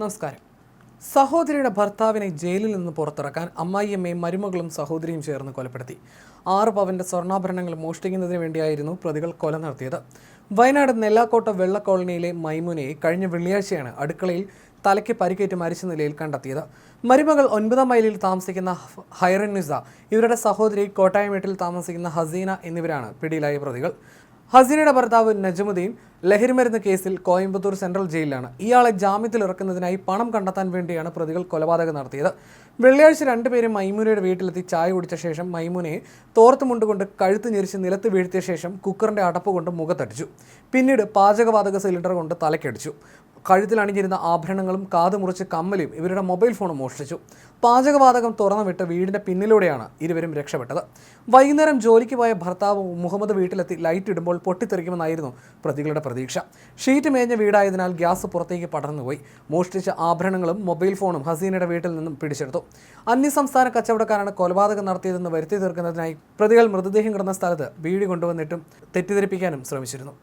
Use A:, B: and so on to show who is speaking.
A: നമസ്കാരം. സഹോദരിയുടെ ഭർത്താവിനെ ജയിലിൽ നിന്ന് പുറത്തിറക്കാൻ അമ്മായിയമ്മയും മരുമകളും സഹോദരിയും ചേർന്ന് കൊലപ്പെടുത്തി. ആറ് പവന്റെ സ്വർണാഭരണങ്ങൾ മോഷ്ടിക്കുന്നതിന് വേണ്ടിയായിരുന്നു പ്രതികൾ കൊല നടത്തിയത്. വയനാട് നെല്ലാക്കോട്ട വെള്ള കോളനിയിലെ മൈമുനയെ കഴിഞ്ഞ വെള്ളിയാഴ്ചയാണ് അടുക്കളയിൽ തലയ്ക്ക് പരിക്കേറ്റ് മരിച്ച നിലയിൽ കണ്ടെത്തിയത്. മരുമകൾ ഒൻപതാം മൈലിൽ താമസിക്കുന്ന ഹൈറനുസ ഇവരുടെ സഹോദരി കോട്ടായമേട്ടിൽ താമസിക്കുന്ന ഹസീന എന്നിവരാണ് പിടിയിലായ പ്രതികൾ. ഹസീനയുടെ ഭർത്താവ് നജമുദ്ദീൻ ലഹരിമരുന്ന് കേസിൽ കോയമ്പത്തൂർ സെൻട്രൽ ജയിലിലാണ്. ഇയാളെ ജാമ്യത്തിൽ ഇറക്കുന്നതിനായി പണം കണ്ടെത്താൻ വേണ്ടിയാണ് പ്രതികൾ കൊലപാതകം നടത്തിയത്. വെള്ളിയാഴ്ച രണ്ടുപേരും മൈമൂനയുടെ വീട്ടിലെത്തി ചായ കുടിച്ച ശേഷം മൈമൂനയെ തോർത്തുമുണ്ടുകൊണ്ട് കഴുത്ത് ഞെരിച്ച് നിലത്ത് വീഴ്ത്തിയ ശേഷം കുക്കറിന്റെ അടപ്പ് കൊണ്ട് മുഖത്തടിച്ചു. പിന്നീട് പാചകവാതക സിലിണ്ടർ കൊണ്ട് തലക്കടിച്ചു കഴുത്തിൽ അണിഞ്ഞിരുന്ന ആഭരണങ്ങളും കാത് മുറിച്ച് കമ്മലും ഇവരുടെ മൊബൈൽ ഫോണും മോഷ്ടിച്ചു. പാചകവാതകം തുറന്നു വിട്ട് വീടിന്റെ പിന്നിലൂടെയാണ് ഇരുവരും രക്ഷപ്പെട്ടത്. വൈകുന്നേരം ജോലിക്ക് പോയ ഭർത്താവ് മുഹമ്മദ് വീട്ടിലെത്തി ലൈറ്റ് ഇടുമ്പോൾ പൊട്ടിത്തെറിക്കുമെന്നായിരുന്നു പ്രതികളുടെ പ്രതീക്ഷ. ഷീറ്റ് മേഞ്ഞ വീടായതിനാൽ ഗ്യാസ് പുറത്തേക്ക് പടർന്നുപോയി. മോഷ്ടിച്ച ആഭരണങ്ങളും മൊബൈൽ ഫോണും ഹസീനയുടെ വീട്ടിൽ നിന്നും പിടിച്ചെടുത്തു. അന്യസംസ്ഥാന കച്ചവടക്കാരാണ് കൊലപാതകം നടത്തിയതെന്ന് വരുത്തി തീർക്കുന്നതിനായി പ്രതികൾ മൃതദേഹം കിടന്ന സ്ഥലത്ത് വീടി കൊണ്ടുവന്നിട്ടും തെറ്റിദ്ധരിപ്പിക്കാനും ശ്രമിച്ചിരുന്നു.